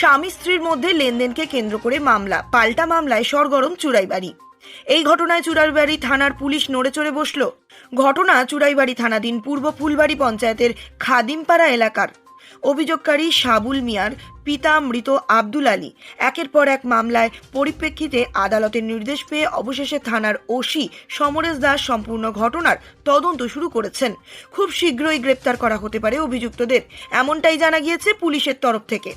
স্বামী স্ত্রীর মধ্যে লেনদেনকে কেন্দ্র করে মামলা, পাল্টা মামলায় সরগরম চুরাইবাড়ি। এই ঘটনায় চুরাইবাড়ি থানার পুলিশ নড়ে চড়ে বসল। ঘটনা চুরাইবাড়ি থানাধীন পূর্ব ফুলবাড়ি পঞ্চায়েতের খাদিমপাড়া এলাকার। অভিযোগকারী সাবুল মিয়ার পিতা মৃত আব্দুল আলী। একের পর এক মামলায় পরিপ্রেক্ষিতে আদালতের নির্দেশ পেয়ে অবশেষে থানার ওসি সমরেশ দাস সম্পূর্ণ ঘটনার তদন্ত শুরু করেছেন। খুব শীঘ্রই গ্রেপ্তার করা হতে পারে অভিযুক্তদের, এমনটাই জানা গিয়েছে পুলিশের তরফ থেকে।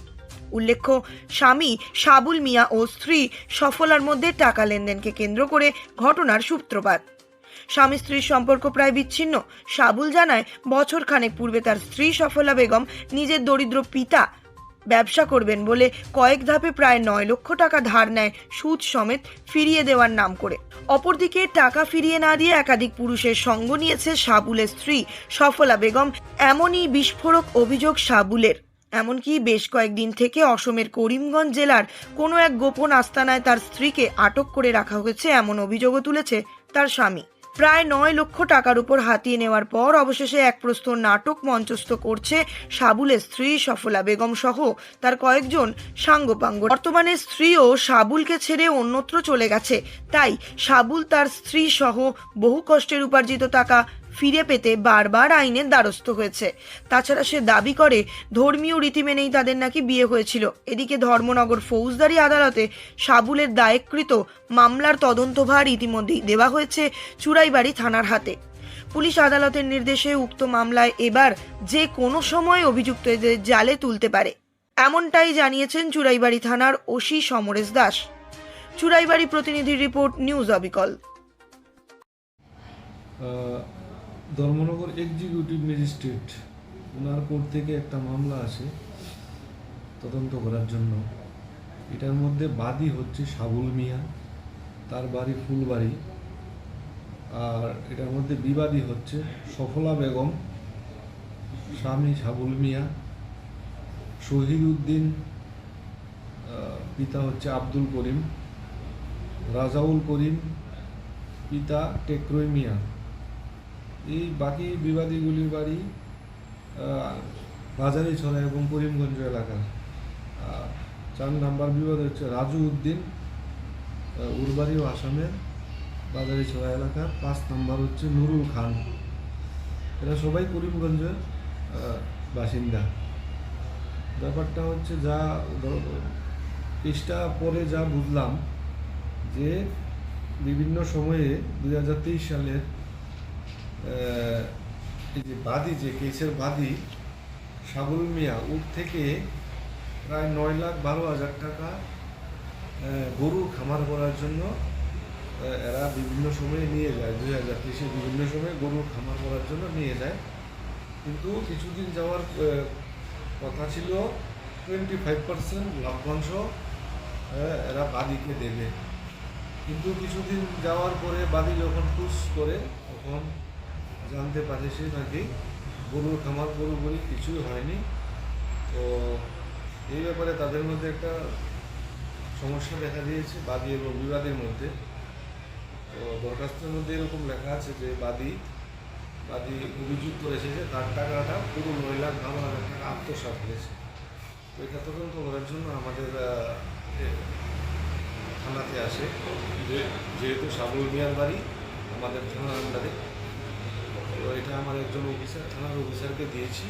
উল্লেখ্য, স্বামী সাবুল মিয়া ও স্ত্রী সফলার মধ্যে টাকা লেনদেনকে কেন্দ্র করে ঘটনার সূত্রপাত। স্বামী স্ত্রীর সম্পর্ক প্রায় বিচ্ছিন্ন। সাবুল জানায় বছর খানেক পূর্বে তার স্ত্রী সফলা বেগম নিজের দরিদ্র পিতা ব্যবসা করবেন বলে কয়েক ধাপে প্রায় নয় লক্ষ টাকা ধার নেয় সুদ সমেত ফিরিয়ে দেওয়ার নাম করে। অপরদিকে টাকা ফিরিয়ে না দিয়ে একাধিক পুরুষের সঙ্গ নিয়েছে সাবুলের স্ত্রী সফলা বেগম। এমনই বিস্ফোরক অভিযোগ সাবুলের এমনকি বেশ কয়েকদিন থেকে অসমের করিমগঞ্জ জেলার কোনো এক গোপন আস্তানায় তার স্ত্রীকে আটক করে রাখা হয়েছে এমন অভিযোগও তুলেছে তার স্বামী। প্রায় নয় লক্ষ টাকার উপর হাতিয়ে নেওয়ার পর অবশেষে এক প্রস্তর নাটক মঞ্চস্থ করছে সাবুলের স্ত্রী সফলা বেগম সহ তার কয়েকজন সাঙ্গপাঙ্গ। বর্তমানে স্ত্রীও সাবুলকে ছেড়ে অন্যত্র চলে গেছে। তাই সাবুল তার স্ত্রী সহ বহু কষ্টের উপার্জিত টাকা ফিরে পেতে বারবার আইনের দ্বারস্থ হয়েছে। তাছাড়া সে দাবি করে, ধর্মীয় রীতি মেনেই তাদের নাকি বিয়ে হয়েছিল। এদিকে ধর্মনগর ফৌজদারি আদালতে সাবুলের দায়েরকৃত মামলার তদন্তভার ইতিমধ্যেই দেওয়া হয়েছে চুরাইবাড়ি থানার হাতে। পুলিশ আদালতের নির্দেশে উক্ত মামলায় এবার যে কোনো সময় অভিযুক্তদের জালে তুলতে পারে। এমনটাই জানিয়েছেন চুরাইবাড়ি থানার ওসি সমরেশ দাস। চুরাইবাড়ি প্রতিনিধির রিপোর্ট নিউজ অবিকল। ধর্মনগর এক্সিকিউটিভ ম্যাজিস্ট্রেট ওনার কোর্ট থেকে একটা মামলা আছে তদন্ত করার জন্য। এটার মধ্যে বাদী হচ্ছে সাবুল মিয়া, তার বাড়ি ফুলবাড়ি। আর এটার মধ্যে বিবাদী হচ্ছে সফলা বেগম, স্বামী সাবুল মিয়া। শহীদ উদ্দিন পিতা হচ্ছে আব্দুল করিম, রাজাউল করিম, পিতা টেকরই মিয়া। এই বাকি বিবাদীগুলির বাড়ি বাজারি ছড়া এবং করিমগঞ্জ এলাকার। চার নাম্বার বিবাদ হচ্ছে রাজু উদ্দিন উরবাড়ি ও আসামের বাজারি ছড়া এলাকার। পাঁচ নাম্বার হচ্ছে নুরুল খান। এরা সবাই করিমগঞ্জের বাসিন্দা। ব্যাপারটা হচ্ছে যা পৃষ্ঠা পরে যা বুঝলাম যে বিভিন্ন সময়ে দুই হাজার তেইশ সালের এই যে বাদী যে কেসের বাদী সাবুল মিয়া ওর থেকে প্রায় নয় লাখ বারো হাজার টাকা গরুর খামার করার জন্য এরা বিভিন্ন সময়ে নিয়ে যায়, দুই হাজার তেইশে বিভিন্ন সময়ে গরুর খামার করার জন্য নিয়ে যায়। কিন্তু কিছুদিন যাওয়ার কথা ছিল টোয়েন্টি ফাইভ পার্সেন্ট লভ্যাংশ এরা বাদিকে দেবে। কিন্তু কিছুদিন যাওয়ার পরে বাদি যখন পুশ করে, তখন জানতে পারে সে নাকি? গরুর খামার পুরোপুরি কিছুই হয়নি। তো এই ব্যাপারে তাদের মধ্যে একটা সমস্যা দেখা দিয়েছে, বাদী এবং বিবাদের মধ্যে। তো দরখাস্তের মধ্যে এরকম লেখা আছে যে বাদী বাদী অভিযোগ করেছে যে তার টাকাটা পুরো বারো হাজার টাকা আত্মসাৎ হয়েছে। তো এটা তদন্ত করার জন্য আমাদের থানাতে আসে। যে যেহেতু সাবুল মিয়ার বাড়ি, আমাদের থানার আন্ডারে। তো এটা আমার একজন অফিসার থানার অফিসারকে দিয়েছি।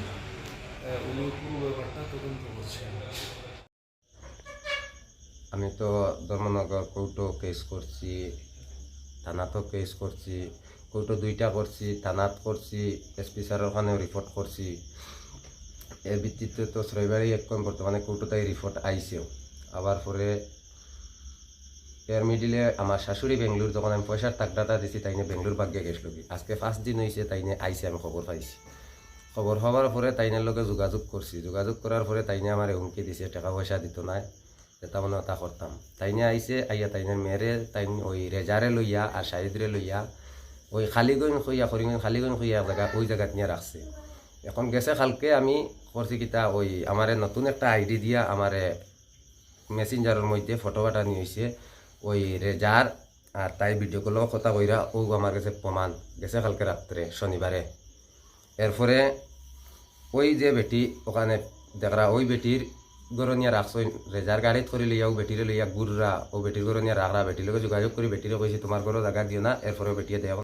উনি পুরো ব্যাপারটা তদন্ত করছেন আমি তো ধর্মনগর কৌটো কেস করছি, থানাতেও কেস করছি কৌটো দুইটা করছি, থানাত করছি এসপি স্যারের ওখানেও রিপোর্ট করছি। এর ভিত্তিতে তো রবিবারই এখন বর্তমানে কোর্টও তাই রিপোর্ট আইছেও। আবার পরে এর মিডিলে আমার শাশুড়ি বেঙ্গলোর, যখন আমি পয়সার টাকটাটা দিছি, তাইনে বেঙ্গলোর ভাগ্যে গেছিল কি আজকে ফার্স্ট দিন হয়েছে তাইনে আইছে আমি খবর পাইছি। খবর হওয়ার পরে তাইনের লগে যোগাযোগ করছি। যোগাযোগ করার পরে তাইনে আমার হুমকি দিছে, টাকা পয়সা দিত নাই এটা মানে ওটা করতাম। তাইনে আইছে, আইয়া তাইনের মেয়েরে, তাইন ওই রেজারে লইয়া আর শাহিদরে লইয়া, ওই খালিগঞ্জ খুঁইয়া করিগঞ্জ খালিগঞ্জ খুঁইয়া জায়গা, ওই জায়গাত নিয়ে রাখছে। এখন গেছে কালকে আমি করছি কিতা, ওই আমারে নতুন একটা আইডি দিয়া আমারে মেসেঞ্জারের মধ্যে ফটো পাঠানি হয়েছে ওই রেজার আর তাই ভিডিও কলও কথা কইরা ও আমার কাছে প্রমাণ গেছে কালকে রাত্রে শনিবারে এরপরে ওই যে বেটি, ওখানে দেখরা ওই বেটির গরনিয়া রাখছ রেজার গাড়িত করে লইয়া, ও বেটিরে লইয়া গুড়রা ও বেটির গরনিয়া নিয়ে রাখরা বেটির লগে যোগাযোগ করি বেটিরে কইছি তোমার ঘরও জায়গা দিও না। এরপরে বেটিয়ে দেওয়া